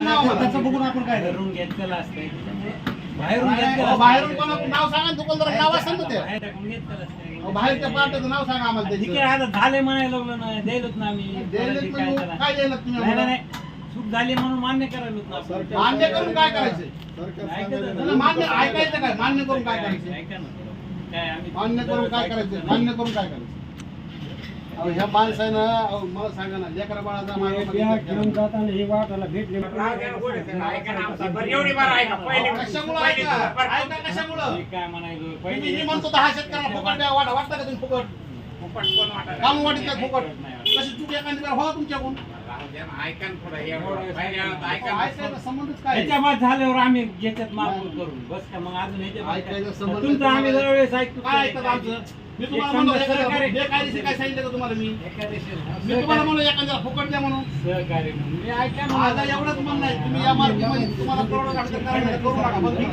त्याचं बघून आपण काय करू बाहेरून. बाहेरून कोणा नाव सांगा नाव ना ते सांगा आम्हाला ठीक त्याचं. आहे आता झाले म्हणायला लागलो ना द्यायलोच ना आम्ही. द्यायला म्हणजे काय त्याला. काय द्यायला तुम्ही नाही नाही आम्हाला? नाही. चूक झाली म्हणून मान्य करायलोच ना आपण. मान्य करून काय करायचं? नाही, मान्य ऐकायचं काय? मान्य करून काय करायचं? ऐका ना. काय आम्ही मान्य करून काय करायचं? मान्य करून काय करायचं? ह्या माणसानं अहो, मला सांगा ना लेकरा बाळाचा घेऊन. जाताना ही वाटाला भेटले कशामुळं ऐका? ऐका कशामुळं? मी काय जी म्हणतो दहा फुकट द्या वाटा वाटतं का तुम्ही फुकट? काम वाटत नाही फुकट? कशी चूक एखादी वेळा हो तुमच्याकडून झाल्यावर आम्ही घेतात मारपूर करून. बस का मग अजून तुमचं आम्ही दरवेळेस ऐकतो. काय ऐकतात आमचं? मी तुम्हाला म्हणलो बेकायदेशीर काय सांगितलं का तुम्हाला मी? मी तुम्हाला म्हणलो एखाद्याला फुकट द्या म्हणून. सहकार्य म्हणून. माझं एवढंच म्हणणं आहे. तुम्ही या मार्गामध्ये तुम्हाला करोडो घातलं करायचं करू नका पण